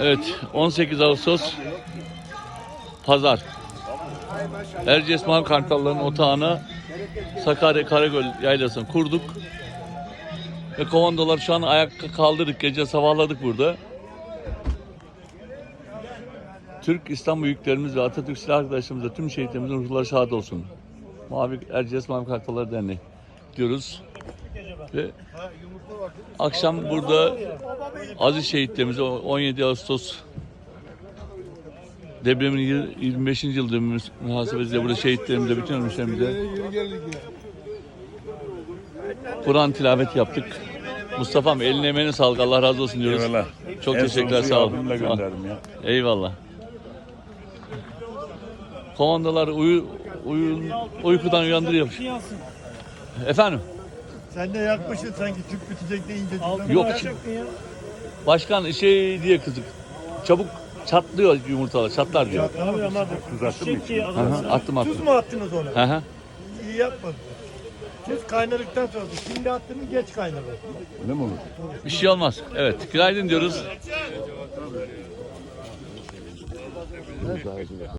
Evet 18 Ağustos Pazar. Erciyes Mavi Kartalların otağına Sakarya Karagöl yaylasını kurduk. Ve komandolar şu an ayakta kaldırdık. Gece sabahladık burada. Türk İslam büyüklerimiz ve Atatürk silah arkadaşlarımıza tüm şehitlerimizin ruhları şahit olsun. Mavi Erciyes Mavi Kartallar Derneği diyoruz. Ve akşam burada aziz şehitlerimize 17 Ağustos depremin yir- 25. yıl dönümü münasebetiyle burada şehitlerimize, bütün ölmüşlerimize Kur'an tilavet yaptık. Mustafa'm eline emeğine sağlık. Allah razı olsun diyoruz. Eyvallah. Çok En teşekkürler. Sağ olun. gönderdim ya. Eyvallah. Komandolar uyu, uyun, uykudan uyandırıyor. Efendim? Sen de yakmışsın sanki tüp bitecek deyince. Yok. Başkan şey diye kızık. Çabuk çatlıyor yumurtalar. Çatlar diyor. Abi ama Uzattın mı? Şey, Hı hı, attım Tuz attım. mu attınız ona? Hı hı. İyi yapmadın. Tuz kaynadıktan sonra şimdi attınız geç kaynadı. Öyle mi olur? Bir şey olmaz. Evet. Günaydın diyoruz.